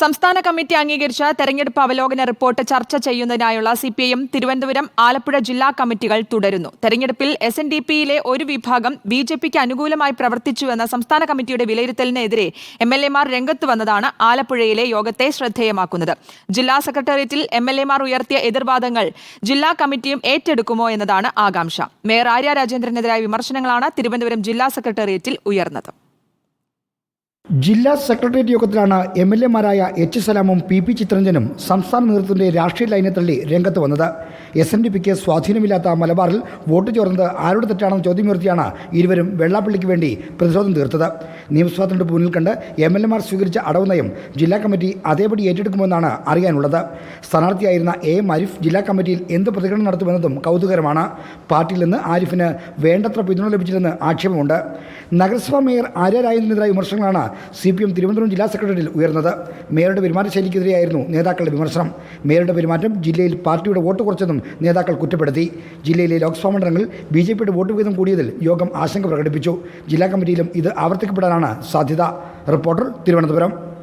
സംസ്ഥാന കമ്മിറ്റി അംഗീകരിച്ച തെരഞ്ഞെടുപ്പ് അവലോകന റിപ്പോർട്ട് ചർച്ച ചെയ്യുന്നതിനായുള്ള C P I M Thiruvananthapuram Alappuzha ജില്ലാ കമ്മിറ്റികൾ തുടരുന്നു. തെരഞ്ഞെടുപ്പിൽ എസ് എൻ ഡി പിയിലെ ഒരു വിഭാഗം ബി ജെ പിക്ക് അനുകൂലമായി പ്രവർത്തിച്ചുവെന്ന സംസ്ഥാന കമ്മിറ്റിയുടെ വിലയിരുത്തലിനെതിരെ എം എൽ എമാർ രംഗത്ത് വന്നതാണ് ആലപ്പുഴയിലെ യോഗത്തെ ശ്രദ്ധേയമാക്കുന്നത്. ജില്ലാ സെക്രട്ടേറിയറ്റിൽ എം എൽ എമാർ ഉയർത്തിയ എതിർവാദങ്ങൾ ജില്ലാ കമ്മിറ്റിയും ഏറ്റെടുക്കുമോ എന്നതാണ് ആകാംക്ഷ. മേയർ ആര്യ രാജേന്ദ്രനെതിരായ വിമർശനങ്ങളാണ് തിരുവനന്തപുരം ജില്ലാ സെക്രട്ടേറിയറ്റിൽ ഉയർന്നത്. ജില്ലാ സെക്രട്ടേറിയറ്റ് യോഗത്തിലാണ് എം എൽ എമാരായ എച്ച് സലാമും പി പി ചിത്രഞ്ജനും സംസ്ഥാന നേതൃത്വത്തിന്റെ രാഷ്ട്രീയ ലൈനെ തള്ളി രംഗത്ത് വന്നത്. എസ് എൻ ഡി പിക്ക് സ്വാധീനമില്ലാത്ത മലബാറിൽ വോട്ട് ചോർന്നത് ആരുടെ തെറ്റാണെന്ന് ചോദ്യമുയർത്തിയാണ് ഇരുവരും വെള്ളാപ്പള്ളിക്ക് വേണ്ടി പ്രതിരോധം തീർത്തത്. നിയമസഭാ മുന്നിൽ കണ്ട് എം എൽ എമാർ സ്വീകരിച്ച അടവ് നയം ജില്ലാ കമ്മിറ്റി അതേപടി ഏറ്റെടുക്കുമെന്നാണ് അറിയാനുള്ളത്. സ്ഥാനാർത്ഥിയായിരുന്ന എ എം ആരിഫ് ജില്ലാ കമ്മിറ്റിയിൽ എന്ത് പ്രതികരണം നടത്തുമെന്നതും കൗതുകരമാണ് പാർട്ടിയിൽ നിന്ന് ആരിഫിന് വേണ്ടത്ര പിന്തുണ ലഭിച്ചില്ലെന്ന് ആക്ഷേപമുണ്ട്. നഗരസഭാ മേയർ ആര്യ വിമർശനങ്ങളാണ് സി പി എം തിരുവനന്തപുരം ജില്ലാ സെക്രട്ടറിയിൽ ഉയർന്നത്. മേയറുടെ പെരുമാറ്റശൈലിക്കെതിരെയായിരുന്നു നേതാക്കളുടെ വിമർശനം. മേയറുടെ പെരുമാറ്റം ജില്ലയിൽ പാർട്ടിയുടെ വോട്ട് കുറച്ചെന്നും നേതാക്കൾ കുറ്റപ്പെടുത്തി. ജില്ലയിലെ ലോക്സഭാ മണ്ഡലങ്ങളിൽ ബി ജെ പിയുടെ വോട്ട് വീതം കൂടിയതിൽ യോഗം ആശങ്ക പ്രകടിപ്പിച്ചു. ജില്ലാ കമ്മിറ്റിയിലും ഇത് ആവർത്തിക്കപ്പെടാനാണ് സാധ്യത. റിപ്പോർട്ടർ തിരുവനന്തപുരം.